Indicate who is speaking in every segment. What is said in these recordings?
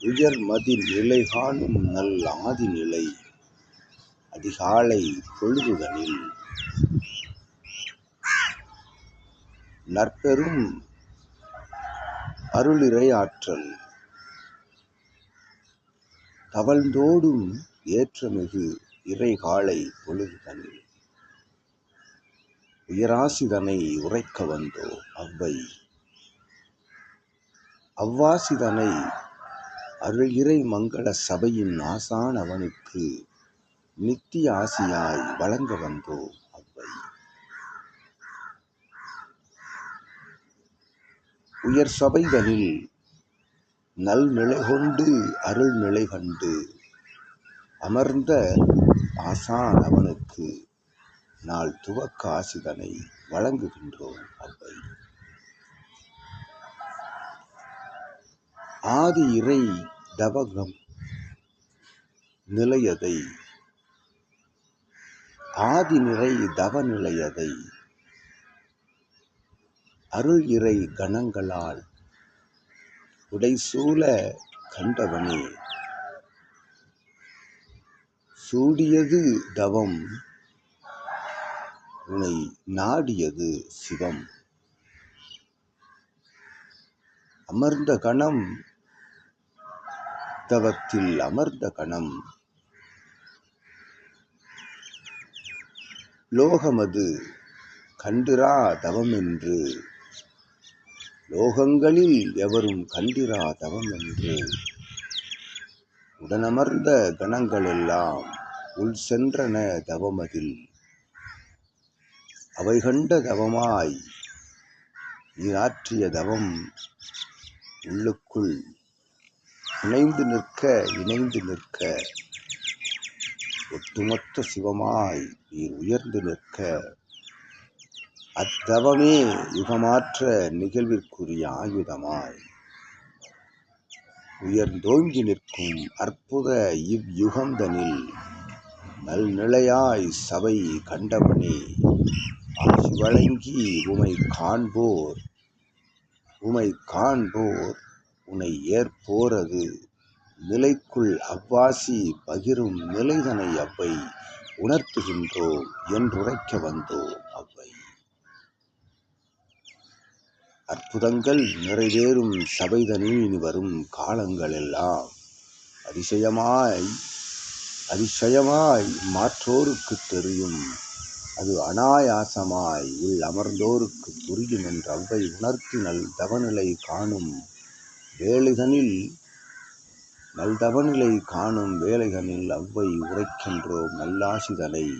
Speaker 1: உயர்மதி நிலை காணும் நல் ஆதிநிலை அதிகாலை பொழுதுதனில். நற்பெரும் அருளிறை ஆற்றல் தவழ்ந்தோடும் ஏற்றமிகு இறைகாலை பொழுதுதனில். உயராசிதனை உரைக்க வந்தோ அவ்வை. அவ்வாசிதனை அருள் இறை மங்கள சபையின் ஆசான் அவனுக்கு நித்திய ஆசியாய் வழங்க வந்தோம் அவ்வை. உயர் சபைகளில் நல் நிலை கொண்டு அருள் நிலை கண்டு அமர்ந்த ஆசான் அவனுக்கு நாள் துவக்க ஆசிதனை வழங்குகின்றோம் அவ்வை. ஆதி இறை தவகம் நிலையதை ஆதி நிறை தவ நிலையதை அருள் இறை கணங்களால் உடைசூழ கண்டவனே. சூடியது தவம் உனை நாடியது சிவம். அமர்ந்த கணம் தவத்தில் அமர்ந்த கணம். லோகமது கண்டிரா தவமென்று. லோகங்களில் எவரும் கண்டிரா தவமென்று. உடனமர்ந்த கணங்களெல்லாம் உள் சென்றன தவமதில். அவை கண்ட தவமாய் நீராற்றிய தவம் உள்ளுக்குள் இணைந்து நிற்க இணைந்து நிற்க. ஒட்டுமொத்த சிவமாய் நீர் உயர்ந்து நிற்க. அத்தவமே யுகமாற்ற நிகழ்விற்குரிய ஆயுதமாய் உயர்ந்தோங்கி நிற்கும் அற்புத இவ்யுகந்தனில் நல்நிலையாய் சபை கண்டவனே ஆசி வழங்கி உமை காண்போர் உமை காண்போர். உனை ஏற்போரது நிலைக்குள் அவ்வாசி பகிரும் நிலைதனை அவ்வை உணர்த்துகின்றோம் என்றுரைக்க வந்தோம் அவ்வை. அற்புதங்கள் நிறைவேறும் சபைதனில் இனி வரும் காலங்களெல்லாம் அதிசயமாய் அதிசயமாய் மாற்றோருக்கு தெரியும். அது அனாயாசமாய் உள் அமர்ந்தோருக்கு புரியும் என்று அவ்வை உணர்த்தினல் தவநிலை காணும் வேலைதனில் நல்தவநிலை காணும் வேலைதனில் அவ்வை உரைக்கின்றோம் நல்லாசிதனை.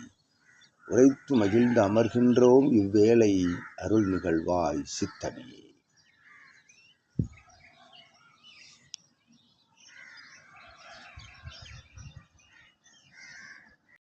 Speaker 1: உரைத்து மகிழ்ந்து அமர்கின்றோம் இவ்வேளை அருள் நிகழ்வாய் சித்தனையே.